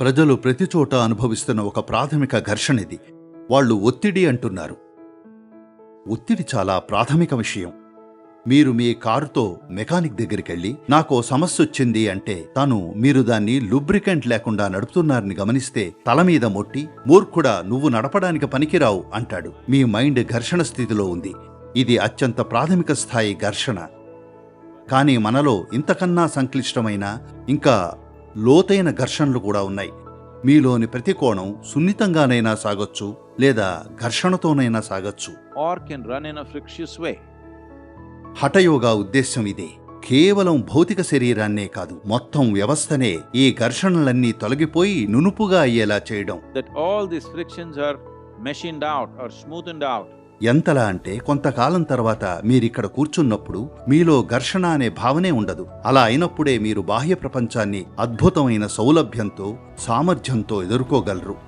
ప్రజలు ప్రతిచోట అనుభవిస్తున్న ఒక ప్రాథమిక ఘర్షణ ఇది. వాళ్ళు ఒత్తిడి అంటున్నారు. ఒత్తిడి చాలా ప్రాథమిక విషయం. మీరు మీ కారుతో మెకానిక్ దగ్గరికెళ్ళి నాకు సమస్య వచ్చింది అంటే తాను మీరు దాన్ని లూబ్రికెంట్ లేకుండా నడుపుతున్నారని గమనిస్తే తల మీద మొట్టి మూర్ఖుడా నువ్వు నడపడానికి పనికిరావు అంటాడు. మీ మైండ్ ఘర్షణ స్థితిలో ఉంది. ఇది అత్యంత ప్రాథమిక స్థాయి ఘర్షణ. కానీ మనలో ఇంతకన్నా సంక్లిష్టమైన ఇంకా లోతైన ఘర్షణలు కూడా ఉన్నాయి మీలోని ప్రతి కోణం సున్నితంగానైనా సాగొచ్చు లేదా ఘర్షణతోనైనా సాగొచ్చు frictious way. హఠయోగా ఉద్దేశ్యం ఇదే కేవలం భౌతిక శరీరాన్నే కాదు మొత్తం వ్యవస్థనే ఈ ఘర్షణలన్నీ తొలగిపోయి నునుపుగా అయ్యేలా చేయడం That all these frictions are machined out or smoothened out. ఎంతలా అంటే కొంతకాలం తర్వాత మీరిక్కడ కూర్చున్నప్పుడు మీలో ఘర్షణ అనే భావనే ఉండదు. అలా అయినప్పుడే మీరు బాహ్య ప్రపంచాన్ని అద్భుతమైన సౌలభ్యంతో సామర్థ్యంతో ఎదుర్కోగలరు.